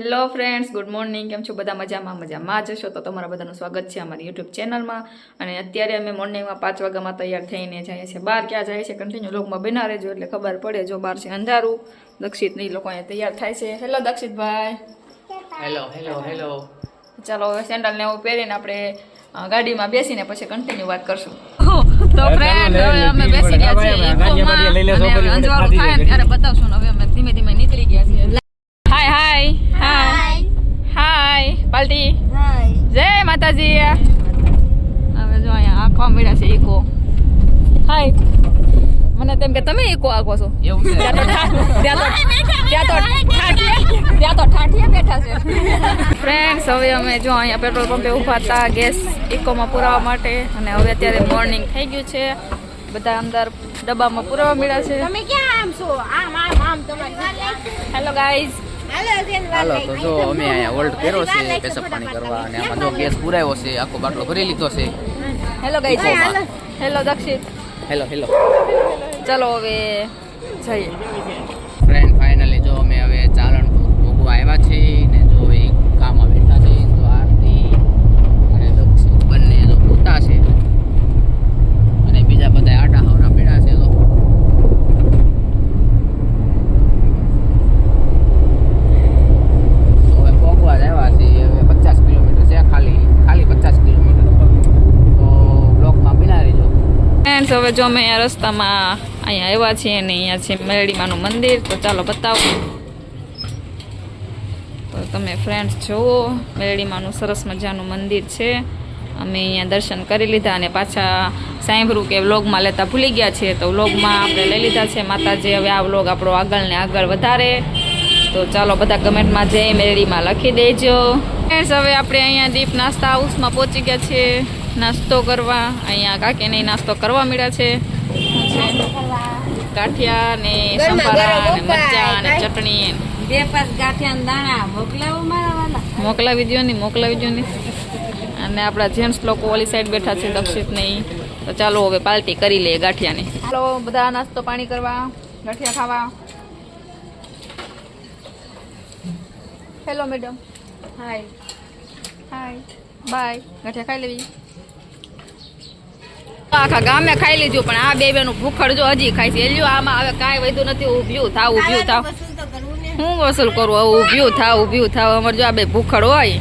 Hello friends good morning. કેમ છો બધા? મજામાં મજામાં. જશો તો તમારા બધાનું સ્વાગત છે અમારી યુટ્યુબ ચેનલમાં. અને અત્યારે અમે મોર્નિંગમાં પાંચ વાગ્યામાં તૈયાર થઈને જઈએ છીએ. બહાર ક્યાં જાય છે? કન્ટિન્યુ લોકમાં બના રહેજો. એટલે ખબર પડે જો બહાર છે અંધારું. દક્ષિત ને લોકો અહીંયા તૈયાર થાય છે. હેલો દક્ષિતભાઈ. Hello hello hello. ચાલો હવે સેન્ડલ ને એવું પહેરીને આપણે ગાડીમાં બેસીને પછી કન્ટિન્યુ વાત કરશું. તો ફ્રેન્ડ હવે અમે બેસી ગયા છીએ ઇકોમાં અને અંજવાળું થાય ત્યારે બતાવશું હવે અમે ધીમે ધીમે નીકળી ગયા છીએ હાય હાય હાય હાય પાલટી. જય માતાજી. હવે જો અહીંયા આંખવા મળ્યા છે ઈકો. હાય મને તેમ કે તમે ઈકો આંખો છો. એવું છે. ત્યાં તો ઠા- ત્યાં તો ત્યાં તો ઠાઠીએ ત્યાં તો ઠાઠીએ બેઠા છે. ફ્રેન્ડ્સ હવે અમે જો અહીંયા પેટ્રોલ પંપે ઊભા હતા ગેસ ઈકોમાં પુરાવા માટે. અને હવે અત્યારે મોર્નિંગ થઈ ગયું છે. બધા અંદર ડબ્બામાં પુરાવા મળ્યા છે. તમે ક્યાં આમ છો? આમ આમ આમ તમારી હેલો ગાઈઝ હાલો તો જો અમે અહીંયા વર્લ્ડ કર્યો છે પેશાબ પાણી કરવા અને આમાં જો ગેસ પુરાયો છે આખો બાટલો ભરી લીધો છે. Hello guys. Hello Dakshit hello hello. ચલો હવે જઈએ. ફ્રેન્ડ ફાઇનલી જો અમે હવે ચાલણપુર ભોગવા આવ્યા છીએ ને જો એ કામમાં બેઠા છે તો આરતી અને દક્ષિત બંને જો પોતા છે. અને બીજા બધા આડા હવરા બેઠા છે તો તો હવે ભોગવા જ આવ્યા છીએ હવે પચાસ કિલોમીટર છે ખાલી ખાલી પચાસ કિલોમીટર તો બ્લોકમાં બિના રહીજો હવે જો અમે રસ્તામાં અહીંયા આવ્યા છીએ અને અહીંયા છે મેરડીમાનું મંદિર, તો ચાલો બતાવો. તો તમે ફ્રેન્ડ્સ જુઓ, મેરડીમાનું સરસ મજાનું મંદિર છે. અમે અહીંયા દર્શન કરી લીધા અને પાછા સાંભળ્યું કે વ્લોગમાં લેતા ભૂલી ગયા છીએ, તો વ્લોગમાં આપણે લઈ લીધા છે. માતાજી, હવે આ વ્લોગ આપણો આગળ ને આગળ વધારે. તો ચાલો બધા કમેન્ટમાં જય મેરડીમાં લખી દેજો. ફ્રેન્ડ્સ હવે આપણે અહીંયા દીપ નાસ્તા હાઉસમાં પહોંચી ગયા છીએ. નાસ્તો કરવા. અહીંયા કાકીને નાસ્તો કરવા મળ્યા છે. ગાંઠિયા ને સંભારા ને મરચાં ને ચટણી બે પાંચ ગાંઠિયા દાણા. મોકલાવો મારા વાલા. મોકલાવી દો ને મોકલાવી દો ને. અને આપણા જેન્ટ્સ લોકો ઓલી સાઈડ બેઠા છે દક્ષિત નહીં તો ચાલો હવે પાર્ટી કરી લઈએ ગાંઠિયાની. ચાલો બધા નાસ્તો પાણી કરવા. ગાંઠિયા ખાવા. Hello madam hi hi bye ganthiya ખાઈ લેવી. આખા ગામે ખાઈ લીધું પણ આ બે બેનું ભૂખડ જો હજી ખાય છે. એલ્યું આમાં હવે કાંઈ વધુ નથી ઉભ્યું થાવ ઉભ્યું થાવ. હું વસૂલ કરું? હવે ઉભ્યું થાવ ઊભ્યું થાવ. અમારે જો આ બે ભૂખડ હોય.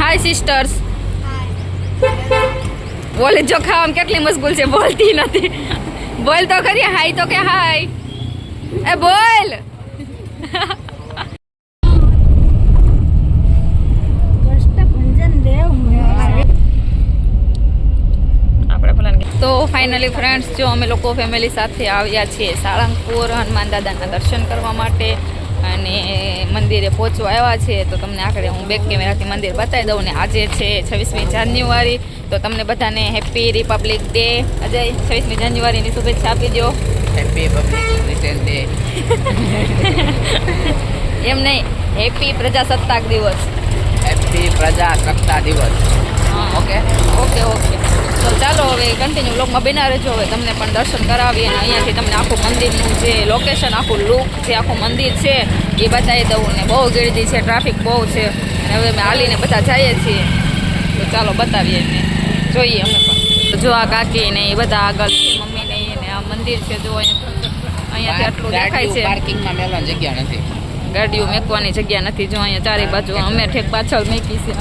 હાય સિસ્ટર્સ બોલે જો ખાવામાં કેટલી મશગુલ છે બોલતી નથી. બોલ તો ખરી હાય તો કે હાય એ બોલ કષ્ટભંજન દેવ આપણે ભલે તો ફાઇનલી ફ્રેન્ડ્સ જો અમે લોકો ફેમિલી સાથે આવ્યા છીએ સાળંગપુર હનુમાન દાદાના દર્શન કરવા માટે અને મંદિરે પહોંચવા આવ્યા છે તો તમને આખરે હું બેક કેમેરાથી મંદિર બતાવી દઉં ને આજે છે છવ્વીસમી જાન્યુઆરી તો તમને બધાને હેપી રિપબ્લિક ડે અજય છવ્વીસમી જાન્યુઆરીની શુભેચ્છા આપી દો હેપી રિપબ્લિક ડે એમ નહીં હેપી પ્રજાસત્તાક દિવસ. હેપી પ્રજાસત્તાક દિવસ. ઓકે? Okay okay. તો ચાલો હવે કન્ટિન્યુ બ્લોગમાં બના રહેજો. હવે તમને પણ દર્શન કરાવીએ અને અહીંયાથી તમને આખું મંદિરનું જે લોકેશન આખું લુક જે આખું મંદિર છે એ બતાવી દઉં ને બહુ ગીર્દી છે ટ્રાફિક બહુ છે. અને હવે અમે હાલીને બધા જઈએ છીએ. તો ચાલો બતાવીએ ને જોઈએ અમે પણ. જો આ કાકી ને એ બધા આગળ છે મમ્મી ને એ ને આ મંદિર છે જો અહીંયા અહીંયાથી આટલું દેખાય છે. પાર્કિંગમાં મેળવાની જગ્યા નથી. ગાડીઓ મેકવાની જગ્યા નથી. જો અહીંયા ચારે બાજુ અમે ઠેક પાછળ મેકી છે.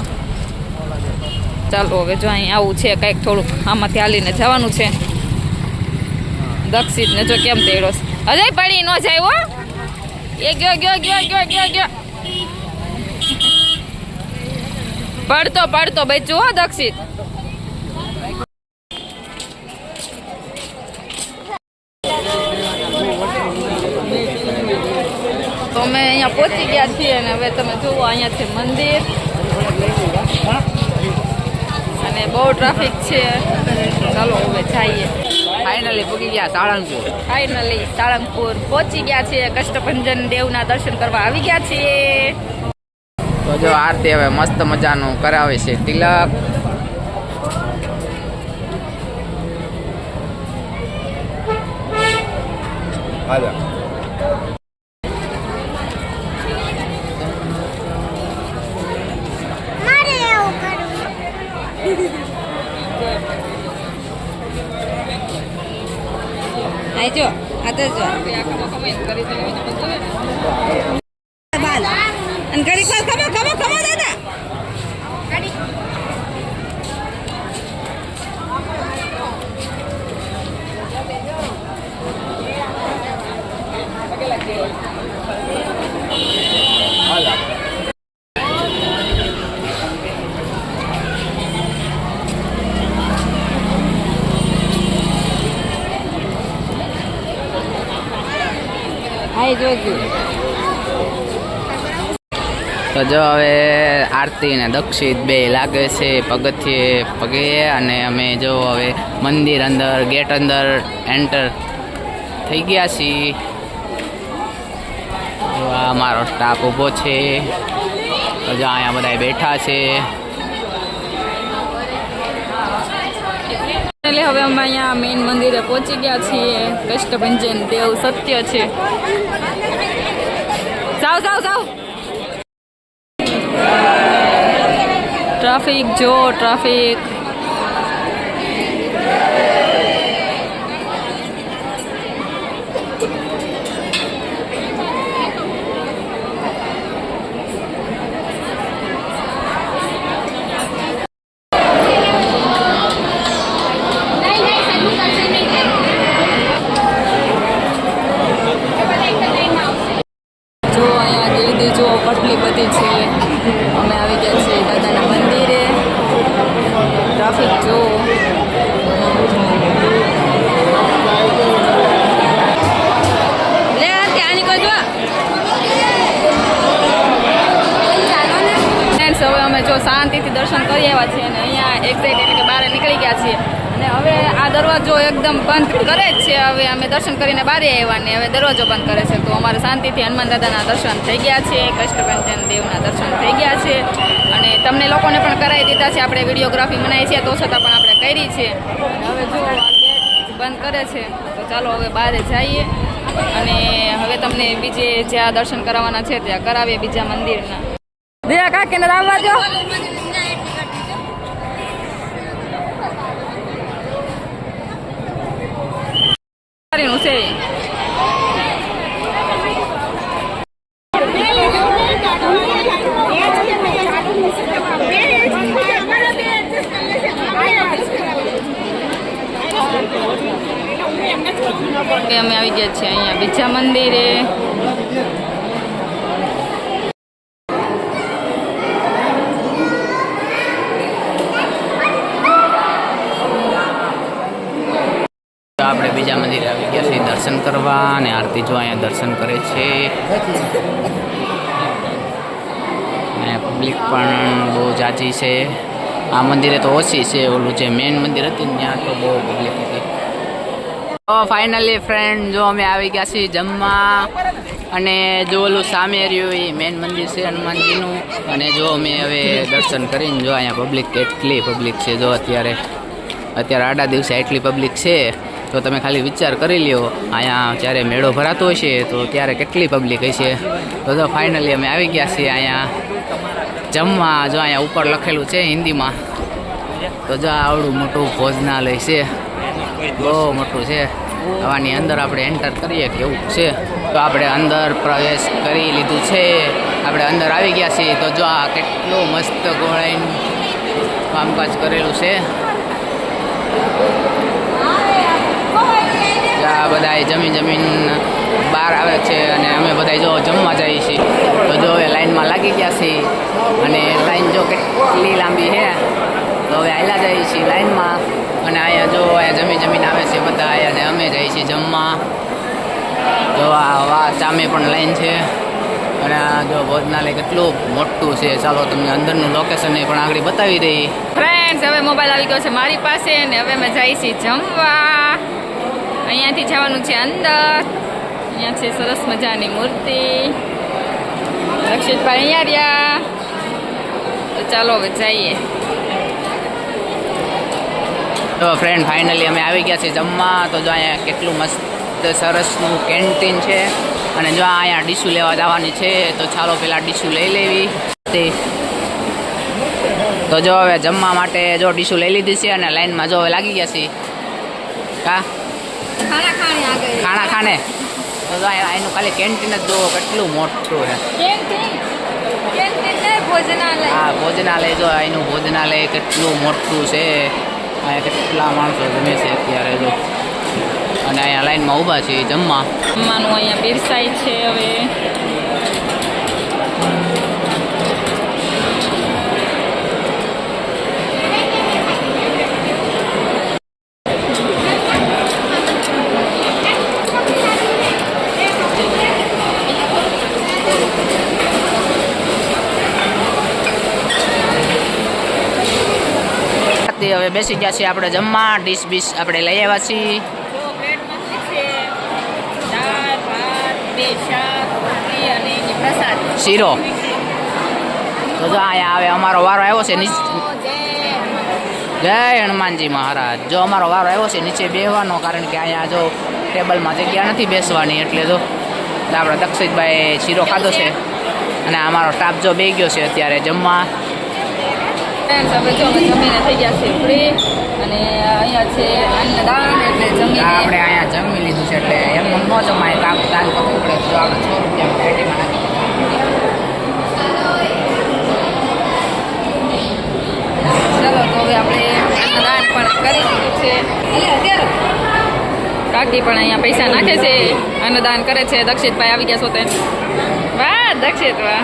ચાલો, હવે જો અહીં આવું છે, કંઈક થોડુંક આમાંથી હાલીને જવાનું છે. દક્ષિત ને જો કેમ તેડો અજય પડી, ન જાય હો. એ ગયો ગયો ગયો ગયો ગયો ગયો. પડતો પડતો, ભાઈ હો દક્ષિત. અમે અહીંયા પહોંચી ગયા છીએ અને હવે તમે જુઓ, અહીંયા છે મંદિર. અને બહુ ટ્રાફિક છે. ચાલો હવે જઈએ. ફાઇનલી પહોંચી ગયા સાળંગપુર. ફાઇનલી સાળંગપુર પહોંચી ગયા છે કષ્ટભંજન દેવના દર્શન કરવા આવી ગયા છીએ. તો જો આરતી હવે મસ્ત મજાનું કરાવે છે. તિલક. આ જો. આ તો જો અને ઘડીક વાર ખમો ખમો તો જો હવે આરતી ને દક્ષિત બે લાગે છે, પગથિયે પગે અને અમે જો હવે મંદિર અંદર, ગેટ અંદર એન્ટર થઈ ગયા છીએ. મારો સ્ટાફ ઊભો છે. તો જો અહીંયા બધા બેઠા છે. એટલે હવે અમે અહીંયા મેઇન મંદિરે પહોંચી ગયા છીએ. કષ્ટભંજન દેવ સત્ય છે. જાઓ જાઓ જાઓ. ટ્રાફિક, જો, ટ્રાફિક. શાંતિથી દર્શન કરી આવ્યા છીએ અને અહીંયા એક્ઝેક્ટ એટલે કે બહાર નીકળી ગયા છીએ. અને હવે આ દરવાજો એકદમ બંધ કરે જ છે. હવે અમે દર્શન કરીને બહાર આવ્યા ને હવે દરવાજો બંધ કરે છે. તો અમારે શાંતિથી હનુમાન દાદાના દર્શન થઈ ગયા છે, કષ્ટભંજન દેવના દર્શન થઈ ગયા છે. અને તમને લોકોને પણ કરાવી દીધા છે. આપણે વિડીયોગ્રાફી બનાવી છે, તો છતાં પણ આપણે કરી છે. હવે જો બંધ કરે છે, તો ચાલો હવે બહાર જઈએ. અને હવે તમને બીજે જ્યાં દર્શન કરાવવાના છે, ત્યાં કરાવીએ બીજા મંદિરના. દયા કાકીને આવવા દો સારીનું છે કે અમે આવી ગયા છીએ અહીંયા. બીજા મંદિરે તો આપણે બીજા મંદિરે આવી ગયા છીએ દર્શન કરવા અને આરતી જો અહીંયા દર્શન કરે છે. અને પબ્લિક પણ બહુ જાજી છે. આ મંદિરે તો ઓછી છે, ઓલું જે મેઇન મંદિર હતું ત્યાં તો બહુ પબ્લિક હતી. તો ફાઇનલી ફ્રેન્ડ જો અમે આવી ગયા છીએ જમવા, અને જો ઓલું સામે રહ્યું એ મેઇન મંદિર છે હનુમાનજીનું, અને જો અમે હવે દર્શન કરીને જો અહીંયા પબ્લિક કેટલી પબ્લિક છે. જો અત્યારે અત્યારે આડા દિવસે એટલી પબ્લિક છે. તો તમે ખાલી વિચાર કરી લ્યો, અહીંયા જ્યારે મેળો ભરાતો હશે તો ત્યારે કેટલી પબ્લિક હશે? તો જો ફાઇનલી અમે આવી ગયા છીએ અહીંયા જમવા, જો અહીંયા ઉપર લખેલું છે હિન્દીમાં. તો જો આવડું મોટું ભોજનાલય છે. બહુ મોટું છે. હવાની અંદર આપણે એન્ટર કરીએ કેવું છે. તો આપણે અંદર પ્રવેશ કરી લીધું છે. આપણે અંદર આવી ગયા છીએ. તો જો આ કેટલું મસ્ત ગોળાઈનું કામકાજ કરેલું છે. આ બધા જમીન જમીન બહાર આવે છે અને અમે બધા જો જમવા જઈએ છીએ. તો જો હવે લાઈનમાં લાગી ગયા છીએ અને લાઈન જો કેટલી લાંબી છે તો હવે આયલા જઈએ છીએ લાઈનમાં અને અહીંયા જો અહીંયા જમી જમીન આવે છે બધા અહીંયા ને અમે જઈએ છીએ જમવા. જો આ સામે પણ લાઈન છે. અને જો ભોજનાલય કેટલું મોટું છે. ચાલો તમને અંદરનું લોકેશન એ પણ આગળ બતાવી દઈ ફ્રેન્ડ્સ હવે મોબાઈલ આવી ગયો છે મારી પાસે ને હવે અમે જઈએ છીએ જમવા. અહીંયાથી જવાનું છે અંદર અહીંયા છે સરસ મજાની મૂર્તિ. રક્ષિતભાઈ અહીંયા રહ્યા. તો ચાલો હવે જઈએ. તો ફ્રેન્ડ ફાઇનલી અમે આવી ગયા છીએ જમવા. તો જો અહીંયા કેટલું મસ્ત સરસનું કેન્ટીન છે. અને જો અહીંયા ડીશું લેવા જવાની છે, તો ચાલો પેલા ડીશું લઈ લેવી. તો. જો હવે જમવા માટે જો ડીશું લઈ લીધી છે અને લાઈનમાં જો લાગી ગયા છીએ. કા ખાણા ખાણી ખાણા ખાને? તો એનું ખાલી કેન્ટીન જ જોવો કેટલું મોટું છે. ભોજનાલય. આ ભોજનાલય જો એનું ભોજનાલય કેટલું મોટું છે. અહીંયા કેટલા માણસો જમે છે અત્યારે જો. અને અહીંયા લાઈનમાં ઊભા છે જમવા. જમવાનું અહીંયા પીરસાય છે હવે. તે હવે બેસી ગયા છીએ આપણે જમવા. ડીશ બીશ આપણે લઈ આવ્યા છીએ. શીરો. તો જો અહીંયા આવે અમારો વારો આવ્યો છે નીચ- જય હનુમાનજી. મહારાજ. જો અમારો વારો આવ્યો છે નીચે બેસવાનો કારણ કે અહીંયા જો ટેબલમાં જગ્યા નથી બેસવાની એટલે જો આપણે દક્ષિતભાઈ શીરો ખાધો છે. અને અમારો સ્ટાફ જો બે ગયો છે અત્યારે જમવા. ફ્રેન્ડ્સ હવે જો અમે જમીને થઈ ગયા છે ફ્રી અને અહીંયા છે અન્નદાન એટલે જમીને આપણે અહીંયા જમી લીધું છે એટલે એમ ન જમાય કામ દાન કરવું પડે જો આપણે સો રૂપિયા નાખી ચલો તો હવે આપણે અન્નદાન પણ કરી દીધું છે. કાકી પણ અહીંયા પૈસા નાખે છે. અન્નદાન કરે છે. દક્ષિતભાઈ આવી ગયા છો તે વાહ દક્ષિત વાહ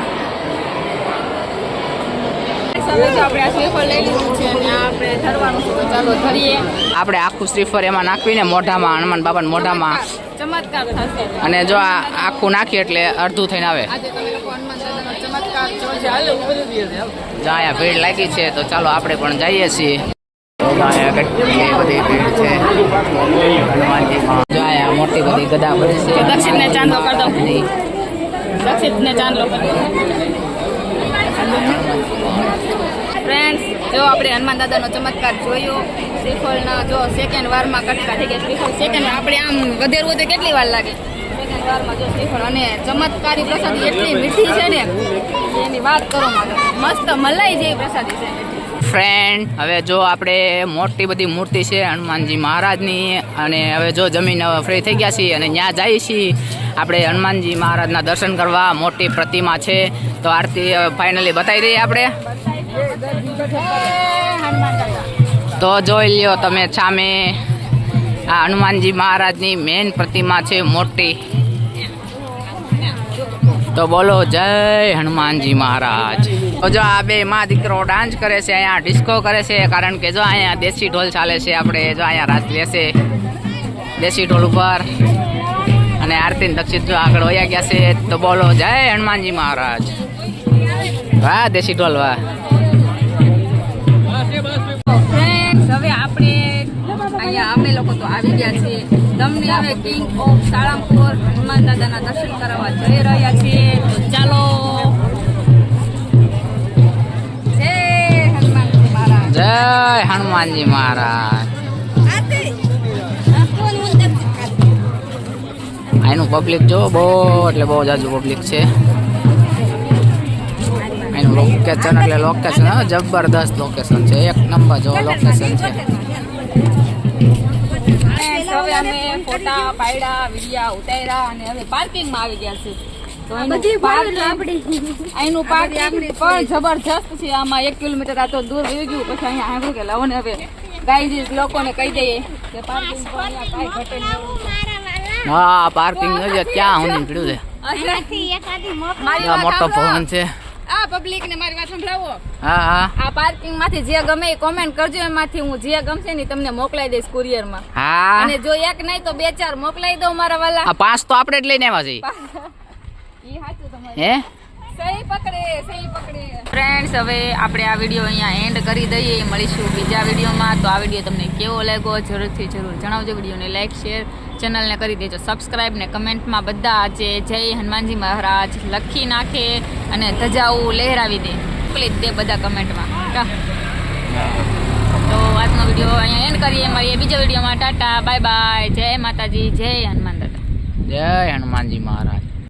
તો આપણે આ શ્રીફળ લઈ લીધું છે અને આપણે ધરવાનું છે તો ચાલો ધરીએ. આપણે આખું શ્રીફળ એમાં નાખવીને મોઢામાં હનુમાન બાબાના મોઢામાં. ચમત્કાર થશે. અને જો આ આખું નાખીએ એટલે અડધું થઈને આવે. આજે તમે લોકો હનુમાન દાદાનો ચમત્કાર જોજો હાલો જો અહીંયા ભીડ લાગી છે તો ચાલો આપણે પણ જઈએ છીએ. કેટલી બધી ભીડ છે. હનુમાનજીમાં જો મોટી બધી ગદા ભરી છે. દક્ષિણને ચાંદલો કરી દો. બધી. ચાંદલો ચાંદલો ફ્રેન્ડ્સ જો આપણે હનુમાન દાદાનો ચમત્કાર જોયો, શ્રીફળના જો સેકન્ડ વારમાં કટકા થઈ ગયા, શ્રીફળ સેકન્ડ આપણે આમ વધેરવું તો કેટલી વાર લાગે? સેકન્ડ વારમાં જો શ્રીફળ અને ચમત્કારી પ્રસાદી એટલી મીઠી છે ને, એની વાત કરો મસ્ત મલાઈ જેવી પ્રસાદી છે. ફ્રેન્ડ હવે જો આપણે મોટી બધી મૂર્તિ છે, હનુમાનજી મહારાજની, અને હવે જો જમીન ફ્રી થઈ ગયા છીએ અને ત્યાં જઈએ છીએ. આપણે હનુમાનજી મહારાજના દર્શન કરવા, મોટી પ્રતિમા છે. તો આરતી ફાઇનલી બતાવી દઈએ આપણે. તો જોઈ લ્યો તમે સામે આ હનુમાનજી મહારાજની મેન પ્રતિમા છે, મોટી. તો બોલો, જય હનુમાનજી મહારાજ. જો આ બે માં દીકરો ડાન્સ કરે છે, અહીંયા ડિસ્કો કરે છે, કારણ કે જો અહીંયા દેશી ઢોલ ચાલે છે આપણે, જો અહીંયા રાત લેશે દેશી ઢોલ ઉપર. અને આરતી દક્ષિત જો આગળ વયા ગયા છે, તો બોલો, જય હનુમાનજી મહારાજ. વાહ, દેશી ઢોલ, વાહ. આપણે અહીંયા લોકો તો આવી ગયા છીએ. તમને હવે કિંગ ઓફ સાળંગપુર હનુમાન દાદાના દર્શન કરવા જઈ રહ્યા છીએ. ચાલો. જય હનુમાનજી મહારાજ. અહીંનું પબ્લિક જો બહુ એટલે બહુ જાજુ પબ્લિક છે. અહીંનું લોકેશન એટલે લોકેશન જબરદસ્ત લોકેશન છે. એક નંબર જો લોકેશન છે. અમે ફોટા પાડ્યા વિડીયા ઉતાર્યા અને હવે પાર્કિંગમાં આવી ગયા છે તો એનું parking- અહીંનું પાર્કિંગ પણ જબરજસ્ત છે. આમાં એક કિલોમીટર આ તો દૂર વહી ગયું. પછી અહીંયા સાંભળ્યું કે લાવો ને હવે ગાઈઝ લોકોને કહી દઈએ કે પાર્કિંગ પણ અહીંયા કાંઈ ઘટે નહીં. હા પાર્કિંગ જોઈએ ત્યાં હું નીકળ્યું છે. મારી આ વાત મોટો. ભવન છે. આ પબ્લિક ને મારી વાત સંભળાવો. હા હા. આ પાર્કિંગમાંથી જે ગમે એ કોમેન્ટ કરજો. એમાંથી હું જે ગમશે ને તમને મોકલાઈ દઈશ કુરિયરમાં. હા. અને જો એક નહીં તો બે ચાર મોકલાઈ દઉં મારા વાલા. પાંચ તો આપણે જ લઈને આવ્યા છીએ. તમારું હે? સહી પકડે સહી પકડે. ફ્રેન્ડ્સ હવે આપણે આ વીડિયો અહીંયા એન્ડ કરી દઈએ મળીશું બીજા વિડીયોમાં તો આ વીડિયો તમને કેવો લાગ્યો જરૂરથી જરૂર જણાવજો. વિડીયોને લાઈક શેર ચેનલને કરી દેજો. સબસ્ક્રાઈબ ને કમેન્ટમાં બધા આજે જય હનુમાનજી મહારાજ લખી નાખે અને ધજાઓ લહેરાવી દે. પ્લીઝ દે બધા કમેન્ટમાં તો આજનો વીડિયો અહીંયા એન્ડ કરીએ મળીએ બીજા વિડીયોમાં ટાટા બાય બાય જય માતાજી જય હનુમાન દાદા. જય હનુમાનજી મહારાજ.